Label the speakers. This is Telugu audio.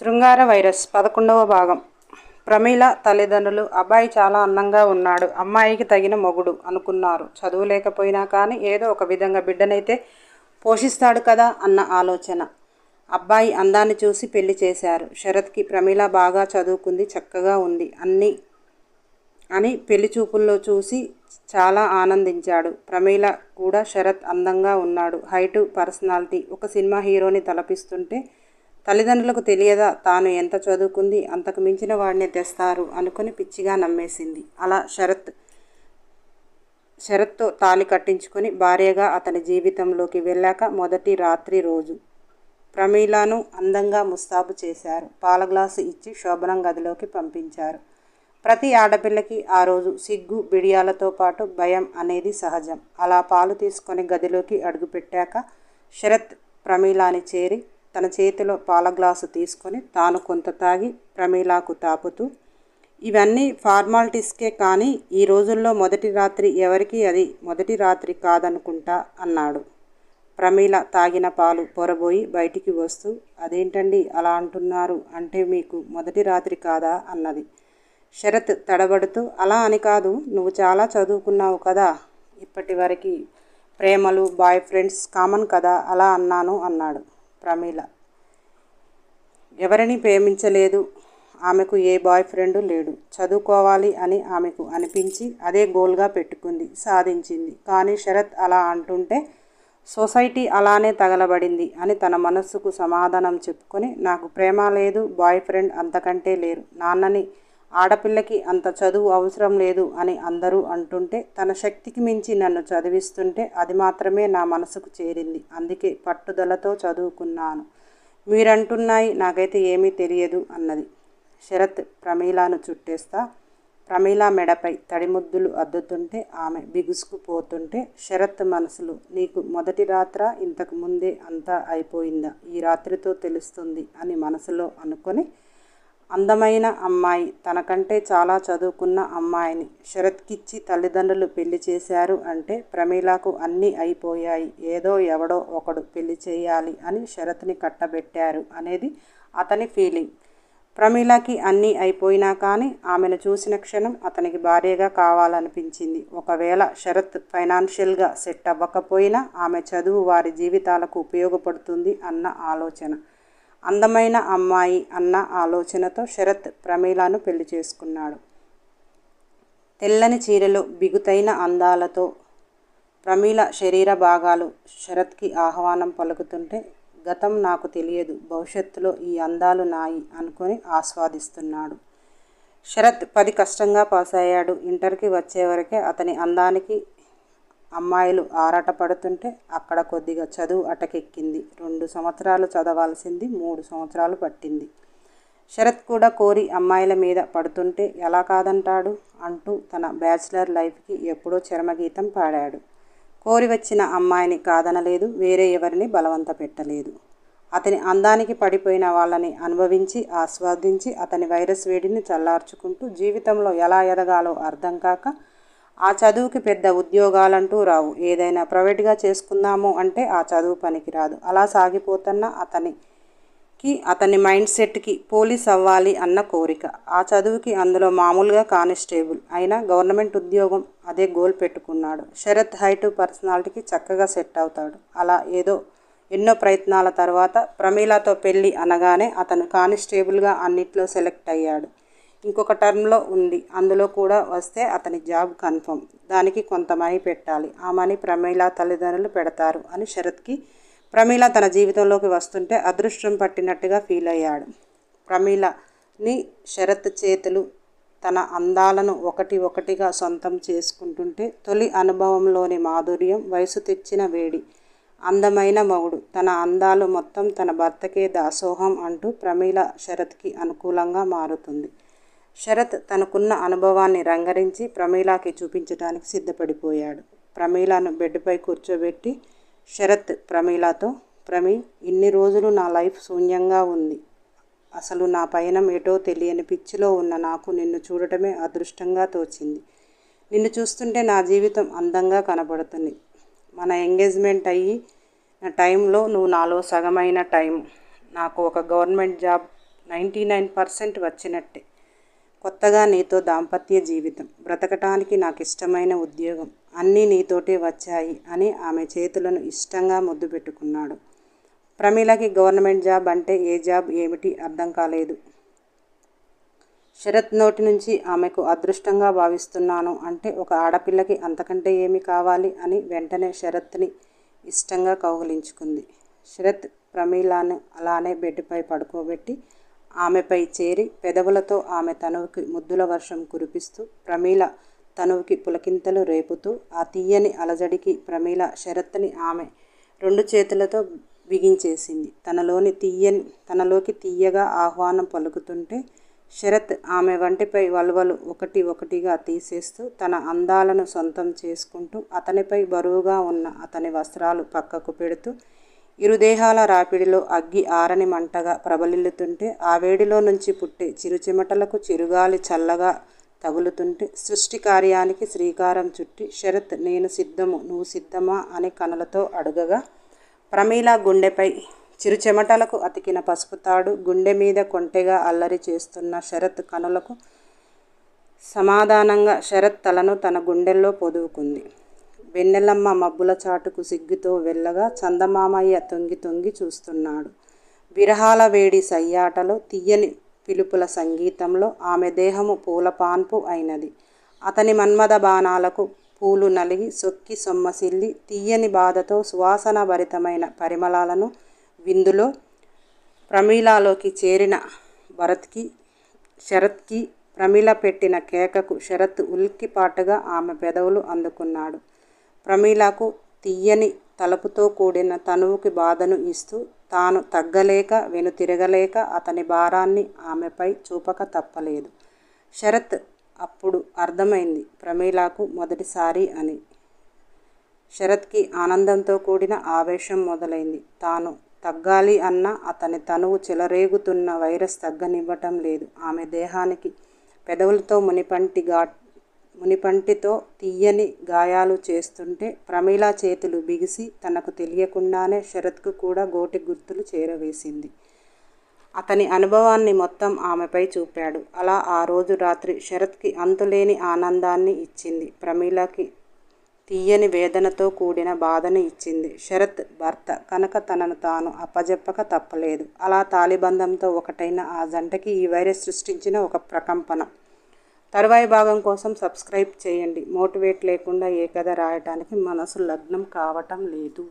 Speaker 1: శృంగార వైరస్ పదకొండవ భాగం. ప్రమీల తల్లిదండ్రులు అబ్బాయి చాలా అందంగా ఉన్నాడు అమ్మాయికి తగిన మొగుడు అనుకున్నారు. చదువు లేకపోయినా కానీ ఏదో ఒక విధంగా బిడ్డనైతే పోషిస్తాడు కదా అన్న ఆలోచన. అబ్బాయి అందాన్ని చూసి పెళ్ళి చేశారు. శరత్కి ప్రమీల బాగా చదువుకుంది చక్కగా ఉంది. అన్ని అని పెళ్ళి చూపుల్లో చూసి చాలా ఆనందించాడు. ప్రమీల కూడా శరత్ అందంగా ఉన్నాడు. హైటు పర్సనాలిటీ ఒక సినిమా హీరోని తలపిస్తుంటే తల్లిదండ్రులకు తెలియదా తాను ఎంత చదువుకుంది అంతకు మించిన వాడిని తెస్తారు అనుకుని పిచ్చిగా నమ్మేసింది. అలా శరత్ శరత్తో తాళి కట్టించుకొని భార్యగా అతని జీవితంలోకి వెళ్ళాక మొదటి రాత్రి రోజు ప్రమీలాను అందంగా ముస్తాబు చేశారు. పాల గ్లాసు ఇచ్చి శోభనం గదిలోకి పంపించారు. ప్రతి ఆడపిల్లకి ఆ రోజు సిగ్గు బిడియాలతో పాటు భయం అనేది సహజం. అలా పాలు తీసుకొని గదిలోకి అడుగుపెట్టాక శరత్ ప్రమీలాని చేరి తన చేతిలో పాల గ్లాసు తీసుకొని తాను కొంత తాగి ప్రమీలాకు తాపుతూ ఇవన్నీ ఫార్మాలిటీస్కే కానీ ఈ రోజుల్లో మొదటి రాత్రి ఎవరికి అది మొదటి రాత్రి కాదనుకుంటా అన్నాడు. ప్రమీల తాగిన పాలు పొరబోయి బయటికి వస్తూ అదేంటండి అలా అంటున్నారు? అంటే మీకు మొదటి రాత్రి కాదా? అన్నది. శరత్ తడబడుతూ అలా అని కాదు నువ్వు చాలా చదువుకున్నావు కదా ఇప్పటి వరకు ప్రేమలు బాయ్ ఫ్రెండ్స్ కామన్ కదా అలా అన్నాను అన్నాడు. ప్రమీల. ఎవరిని ప్రేమించలేదు. ఆమెకు ఏ బాయ్ ఫ్రెండు లేడు. చదువుకోవాలి అని ఆమెకు అనిపించి అదే గోల్గా పెట్టుకుంది సాధించింది. కానీ శరత్ అలా అంటుంటే సొసైటీ అలానే తగలబడింది అని తన మనస్సుకు సమాధానం చెప్పుకొని నాకు ప్రేమ లేదు బాయ్ ఫ్రెండ్ అంతకంటే లేరు. నాన్నని ఆడపిల్లకి అంత చదువు అవసరం లేదు అని అందరూ అంటుంటే తన శక్తికి మించి నన్ను చదివిస్తుంటే అది మాత్రమే నా మనసుకు చేరింది. అందుకే పట్టుదలతో చదువుకున్నాను. మీరంటున్నాయి నాకైతే ఏమీ తెలియదు అన్నది. శరత్ ప్రమీలాను చుట్టేస్తా ప్రమీల మెడపై తడిముద్దులు అద్దుతుంటే ఆమె బిగుసుకుపోతుంటే శరత్ మనసులో నీకు మొదటి రాత్ర ఇంతకు ముందే అంతా అయిపోయిందా? ఈ రాత్రితో తెలుస్తుంది అని మనసులో అనుకొని అందమైన అమ్మాయి. తనకంటే చాలా చదువుకున్న అమ్మాయిని. శరత్కిచ్చి తల్లిదండ్రులు పెళ్ళి చేశారు అంటే ప్రమీలాకు అన్నీ అయిపోయాయి. ఏదో ఎవడో ఒకడు పెళ్ళి చేయాలి అని శరత్ని కట్టబెట్టారు అనేది అతని ఫీలింగ్. ప్రమీలకి అన్నీ అయిపోయినా కానీ ఆమెను చూసిన క్షణం అతనికి భార్యగా కావాలనిపించింది. ఒకవేళ శరత్ ఫైనాన్షియల్గా సెట్ అవ్వకపోయినా ఆమె చదువు వారి జీవితాలకు ఉపయోగపడుతుంది అన్న ఆలోచన. అందమైన అమ్మాయి అన్న ఆలోచనతో శరత్ ప్రమీలను పెళ్ళి చేసుకున్నాడు. తెల్లని చీరలో బిగుతైన అందాలతో ప్రమీల శరీర భాగాలు శరత్కి ఆహ్వానం పలుకుతుంటే గతం నాకు తెలియదు భవిష్యత్తులో ఈ అందాలు నాయి అనుకొని ఆస్వాదిస్తున్నాడు. శరత్ పది కష్టంగా పాస్ అయ్యాడు. ఇంటర్కి వచ్చేవరకే అతని అందానికి అమ్మాయిలు ఆరాటపడుతుంటే అక్కడ కొద్దిగా చదువు అటకెక్కింది. రెండు సంవత్సరాలు చదవాల్సింది మూడు సంవత్సరాలు పట్టింది. శరత్ కూడా కోరి అమ్మాయిల మీద పడుతుంటే ఎలా కాదంటాడు? అంటూ తన బ్యాచిలర్ లైఫ్కి ఎప్పుడో చరమగీతం పాడాడు. కోరి వచ్చిన అమ్మాయిని కాదనలేదు వేరే ఎవరిని బలవంత పెట్టలేదు. అతని అందానికి పడిపోయిన వాళ్ళని అనుభవించి ఆస్వాదించి అతని వైరస్ వేడిని చల్లార్చుకుంటూ జీవితంలో ఎలా ఎదగాలో అర్థం కాక ఆ చదువుకి పెద్ద ఉద్యోగాలంటూ రావు. ఏదైనా ప్రైవేట్గా చేసుకుందాము అంటే ఆ చదువు పనికి రాదు. అలా సాగిపోతున్న అతనికి అతని మైండ్ సెట్కి పోలీస్ అవ్వాలి అన్న కోరిక. ఆ చదువుకి అందులో మామూలుగా కానిస్టేబుల్ అయినా గవర్నమెంట్ ఉద్యోగం అదే గోల్ పెట్టుకున్నాడు. శరత్ హైటు పర్సనాలిటీకి చక్కగా సెట్ అవుతాడు. అలా ఏదో ఎన్నో ప్రయత్నాల తర్వాత ప్రమీలతో పెళ్ళి అనగానే అతను కానిస్టేబుల్గా అన్నిట్లో సెలెక్ట్ అయ్యాడు. ఇంకొక టర్మ్లో ఉంది. అందులో కూడా వస్తే అతని జాబ్ కన్ఫర్మ్. దానికి కొంత మనీ పెట్టాలి. ఆ మనీ ప్రమీల తల్లిదండ్రులు పెడతారు అని శరత్కి ప్రమీల తన జీవితంలోకి వస్తుంటే అదృష్టం పట్టినట్టుగా ఫీల్ అయ్యాడు. ప్రమీలని శరత్ చేతులు తన అందాలను ఒకటి ఒకటిగా సొంతం చేసుకుంటుంటే తొలి అనుభవంలోని మాధుర్యం వయసు తెచ్చిన వేడి అందమైన మగుడు తన అందాలు మొత్తం తన భర్తకే దాసోహం అంటూ ప్రమీల శరత్కి అనుకూలంగా మారుతుంది. శరత్ తనకున్న అనుభవాన్ని రంగరించి ప్రమీలాకి చూపించడానికి సిద్ధపడిపోయాడు. ప్రమీలను బెడ్పై కూర్చోబెట్టి శరత్ ప్రమీలాతో ప్రమీ ఇన్ని రోజులు నా లైఫ్ శూన్యంగా ఉంది. అసలు నా పయనం ఏటో తెలియని పిచ్చిలో ఉన్న నాకు నిన్ను చూడటమే అదృష్టంగా తోచింది. నిన్ను చూస్తుంటే నా జీవితం అందంగా కనబడుతుంది. మన ఎంగేజ్మెంట్ అయ్యి నా టైంలో నువ్వు నాలో సగమైన టైం. నాకు ఒక government job ninety nine percent వచ్చినట్టే. కొత్తగా నీతో దాంపత్య జీవితం బ్రతకటానికి నాకు ఇష్టమైన ఉద్యోగం అన్నీ నీతోటే వచ్చాయి అని ఆమె చేతులను ఇష్టంగా ముద్దు పెట్టుకున్నాడు. ప్రమీలకి గవర్నమెంట్ జాబ్ అంటే ఏ జాబ్ ఏమిటి అర్థం కాలేదు. శరత్ నోటి నుంచి ఆమెకు అదృష్టంగా భావిస్తున్నాను అంటే ఒక ఆడపిల్లకి అంతకంటే ఏమి కావాలి అని వెంటనే శరత్ని ఇష్టంగా కౌగిలించుకుంది. శరత్ ప్రమీలాను అలానే బెడ్పై పడుకోబెట్టి ఆమెపై చేరి పెదవులతో ఆమె తనువుకి ముద్దుల వర్షం కురిపిస్తూ ప్రమీల తనువుకి పులకింతలు రేపుతూ ఆ తీయని అలజడికి ప్రమీల శరత్ని ఆమె రెండు చేతులతో బిగించేసింది. తనలోని తీయని తనలోకి తీయగా ఆహ్వానం పలుకుతుంటే శరత్ ఆమె వంటిపై వలువలు ఒకటి ఒకటిగా తీసేస్తూ తన అందాలను సొంతం చేసుకుంటూ అతనిపై బరువుగా ఉన్న అతని వస్త్రాలు పక్కకు పెడుతూ ఇరుదేహాల రాపిడిలో అగ్గి ఆరని మంటగా ప్రబలిల్లుతుంటే ఆ వేడిలో నుంచి పుట్టే చిరుచెమటలకు చిరుగాలి చల్లగా తగులుతుంటే సృష్టి కార్యానికి శ్రీకారం చుట్టి శరత్ నేను సిద్ధము నువ్వు సిద్ధమా అని కనులతో అడుగగా ప్రమీల గుండెపై చిరుచెమటలకు అతికిన పసుపు తాడు గుండె మీద కొంటెగా అల్లరి చేస్తున్న శరత్ కనులకు సమాధానంగా శరత్ తలను తన గుండెల్లో పొదువుకుంది. వెన్నెలమ్మ మబ్బుల చాటుకు సిగ్గుతో వెళ్ళగా చందమామయ్య తొంగి తొంగి చూస్తున్నాడు. విరహాల వేడి సయ్యాటలో తీయని పిలుపుల సంగీతంలో ఆమె దేహము పూలపాన్పు అయినది. అతని మన్మద బాణాలకు పూలు నలిగి సొక్కి సొమ్మసిల్లి తీయని బాధతో సువాసన భరితమైన పరిమళాలను విందులో ప్రమీలాలోకి చేరిన భరత్కి శరత్కి ప్రమీల పెట్టిన కేకకు శరత్ ఉల్కిపాటుగా ఆమె పెదవులు అందుకున్నాడు. ప్రమీలకు తీయని తలుపుతో కూడిన తనువుకి బాధను ఇస్తూ తాను తగ్గలేక వెనుతిరగలేక అతని భారాన్ని ఆమెపై చూపక తప్పలేదు. శరత్ అప్పుడు అర్థమైంది ప్రమీలకు మొదటిసారి అని. శరత్కి ఆనందంతో కూడిన ఆవేశం మొదలైంది. తాను తగ్గాలి అన్న అతని తనువు చెలరేగుతున్న వైరస్ తగ్గనివ్వటం లేదు. ఆమె దేహానికి పెదవులతో మునిపంటి ఘాట్ మునిపంటితో తీయని గాయాలు చేస్తుంటే ప్రమీల చేతులు బిగిసి తనకు తెలియకుండానే శరత్కు కూడా గోటి గుర్తులు చేరవేసింది. అతని అనుభవాన్ని మొత్తం ఆమెపై చూపాడు. అలా ఆ రోజు రాత్రి శరత్కి అంతులేని ఆనందాన్ని ఇచ్చింది. ప్రమీలకి తీయని వేదనతో కూడిన బాధను ఇచ్చింది. శరత్ భర్త కనుక తనను తాను అప్పజెప్పక తప్పలేదు. అలా తాలిబంధంతో ఒకటైన ఆ జంటకి ఈ వైరస్ సృష్టించిన ఒక ప్రకంపన. తరువాయి భాగం కోసం సబ్స్క్రైబ్ చేయండి. మోటివేట్ లేకుండా ఏ కథ రాయటానికి మనసు లగ్నం కావటం లేదు.